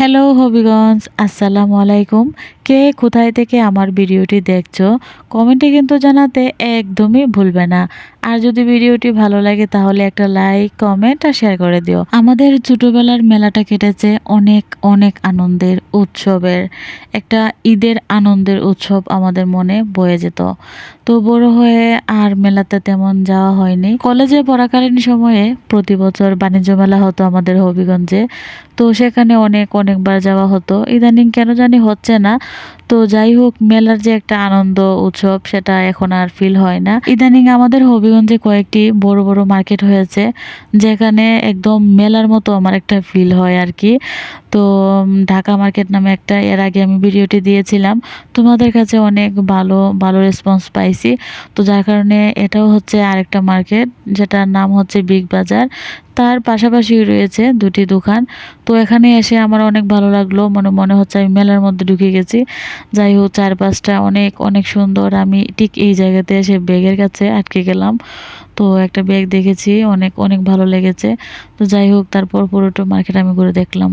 Hello Habiganj আসসালামু আলাইকুম কে কোথায় থেকে আমার ভিডিওটি দেখছ? কমেন্টে কিন্তু জানাতে একদমই ভুলবে না। আর যদি ভিডিওটি ভালো লাগে তাহলে একটা লাইক, কমেন্ট আর শেয়ার করে দিও। আমাদের ছোটোবেলার মেলাটা কেটেছে অনেক অনেক আনন্দের উৎসবের। একটা ঈদের আনন্দের উৎসব আমাদের মনে বয়ে যেত। তো বড় হয়ে আর মেলাতে তেমন যাওয়া হয়নি। কলেজে পড়াকালীন সময়ে প্রতি বছর বাণিজ্য মেলা হতো আমাদের হবিগঞ্জে। তো সেখানে অনেক, অনেকবার যাওয়া হতো। ইদানিং কেন জানি হচ্ছে না। তো যাই হোক, মেলার যে একটা আনন্দ, উৎসব, সেটা এখন আর ফিল হয় না। ইদানিং আমাদের হবিগঞ্জে কয়েকটি বড় বড় মার্কেট হয়েছে, যেখানে একদম মেলার মতো আমার একটা ফিল হয় আর কি। তো ঢাকা মার্কেট নামে একটা, এর আগে আমি ভিডিওটি দিয়েছিলাম। তোমাদের কাছে অনেক ভালো ভালো রেসপন্স পাইছি। তো যার কারণে এটাও হচ্ছে আরেকটা মার্কেট, যেটার নাম হচ্ছে বিগ বাজার। তার পাশাপাশি রয়েছে দুটি দোকান। তো এখানে এসে আমার অনেক ভালো লাগল। মনে মনে হচ্ছে আমি মেলার মধ্যে ঢুকে গেছি। যাই হোক, চারপাশটা অনেক অনেক সুন্দর। আমি ঠিক এই জায়গাতে এসে ব্যাগের কাছে আটকে গেলাম। তো একটা ব্যাগ দেখেছি, অনেক অনেক ভালো লেগেছে। তো যাই হোক, তারপর পুরোটো মার্কেট আমি ঘুরে দেখলাম।